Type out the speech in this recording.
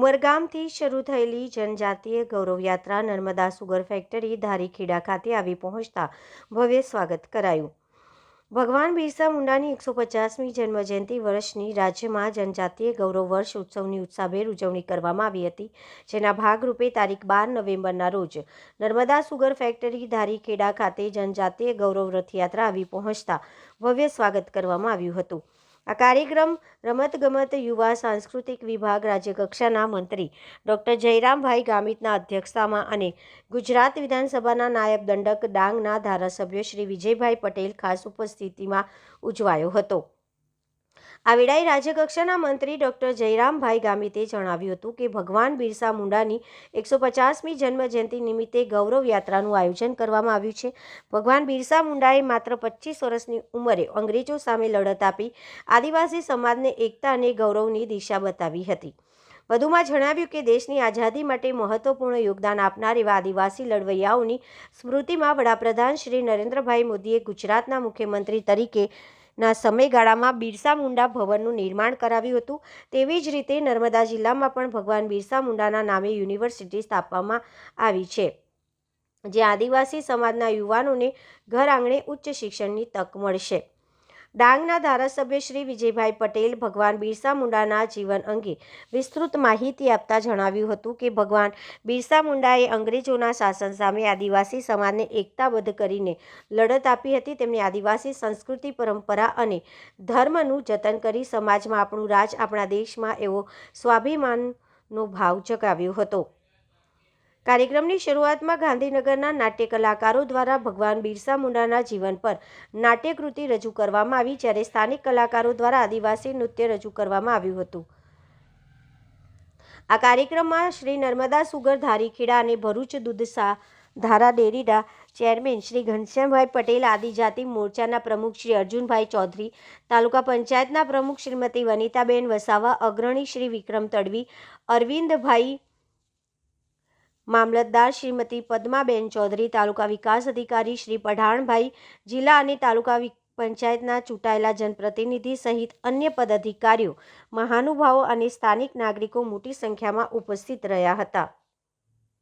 ઉમરગામથી શરૂ થયેલી જનજાતીય ગૌરવયાત્રા નર્મદા સુગર ફેક્ટરી ધારીખેડા ખાતે આવી પહોંચતા ભવ્ય સ્વાગત કરાયું. ભગવાન બિરસા મુંડાની એકસો પચાસમી જન્મજયંતિ વર્ષની રાજ્યમાં જનજાતીય ગૌરવ વર્ષ ઉત્સવની ઉત્સાહભેર ઉજવણી કરવામાં આવી હતી, જેના ભાગરૂપે તારીખ બાર નવેમ્બરના રોજ નર્મદા સુગર ફેક્ટરી ધારીખેડા ખાતે જનજાતીય ગૌરવ રથયાત્રા આવી પહોંચતા ભવ્ય સ્વાગત કરવામાં આવ્યું હતું. આ કાર્યક્રમ રમતગમત, યુવા, સાંસ્કૃતિક વિભાગ રાજ્યકક્ષાના મંત્રી ડૉક્ટર જયરામભાઈ ગામિતના અધ્યક્ષતામાં અને ગુજરાત વિધાનસભાના નાયબ દંડક ડાંગના ધારાસભ્ય શ્રી વિજયભાઈ પટેલ ખાસ ઉપસ્થિતિમાં ઉજવાયો હતો. આ વેળાએ રાજ્યકક્ષાના મંત્રી ડૉક્ટર જયરામભાઈ ગામિતે જણાવ્યું હતું કે ભગવાન બિરસા મુંડાની એકસો પચાસમી જન્મજયંતિ નિમિત્તે ગૌરવ યાત્રાનું આયોજન કરવામાં આવ્યું છે. ભગવાન બિરસા મુંડાએ માત્ર પચીસ વર્ષની ઉંમરે અંગ્રેજો સામે લડત આપી આદિવાસી સમાજને એકતા અને ગૌરવની દિશા બતાવી હતી. વધુમાં જણાવ્યું કે દેશની આઝાદી માટે મહત્વપૂર્ણ યોગદાન આપનાર એવા આદિવાસી લડવૈયાઓની સ્મૃતિમાં વડાપ્રધાન શ્રી નરેન્દ્રભાઈ મોદીએ ગુજરાતના મુખ્યમંત્રી તરીકે ના સમયગાળામાં બિરસા મુંડા ભવનનું નિર્માણ કરાવ્યું હતું. તેવી જ રીતે નર્મદા જિલ્લામાં પણ ભગવાન બિરસા મુંડાના નામે યુનિવર્સિટી સ્થાપવામાં આવી છે, જે આદિવાસી સમાજના યુવાનોને ઘર આંગણે ઉચ્ચ શિક્ષણની તક મળશે. ડાંગના ધારાસભ્ય શ્રી વિજયભાઈ પટેલ ભગવાન બિરસા મુંડાના જીવન અંગે વિસ્તૃત માહિતી આપતા જણાવ્યું હતું કે ભગવાન બિરસા મુંડાએ અંગ્રેજોના શાસન સામે આદિવાસી સમાજને એકતાબદ્ધ કરીને લડત આપી હતી. તેમણે આદિવાસી સંસ્કૃતિ, પરંપરા અને ધર્મનું જતન કરી સમાજમાં આપણું રાજ, આપણા દેશમાં એવો સ્વાભિમાનનો ભાવ જગાવ્યો હતો. કાર્યક્રમની શરૂઆતમાં ગાંધીનગરના નાટ્ય કલાકારો દ્વારા ભગવાન બિરસા મુંડાના જીવન પર નાટ્યકૃતિ રજૂ કરવામાં આવી, જ્યારે સ્થાનિક કલાકારો દ્વારા આદિવાસી નૃત્ય રજૂ કરવામાં આવ્યું હતું. આ કાર્યક્રમમાં શ્રી નર્મદા સુગર, ધારીખેડા અને ભરૂચ દૂધસા ધારા ડેરીના ચેરમેન શ્રી ઘનશ્યામભાઈ પટેલ, આદિજાતિ મોરચાના પ્રમુખ શ્રી અર્જુનભાઈ ચૌધરી, તાલુકા પંચાયતના પ્રમુખ શ્રીમતી વનિતાબેન વસાવા, અગ્રણી શ્રી વિક્રમ તડવી, અરવિંદભાઈ મામલતદાર શ્રીમતી પદ્માબેન ચૌધરી, તાલુકા વિકાસ અધિકારી શ્રી પઢાણભાઈ જિલ્લા અને તાલુકા પંચાયતના ચૂંટાયેલા જનપ્રતિનિધિ સહિત અન્ય પદાધિકારીઓ, મહાનુભાવો અને સ્થાનિક નાગરિકો મોટી સંખ્યામાં ઉપસ્થિત રહ્યા હતા.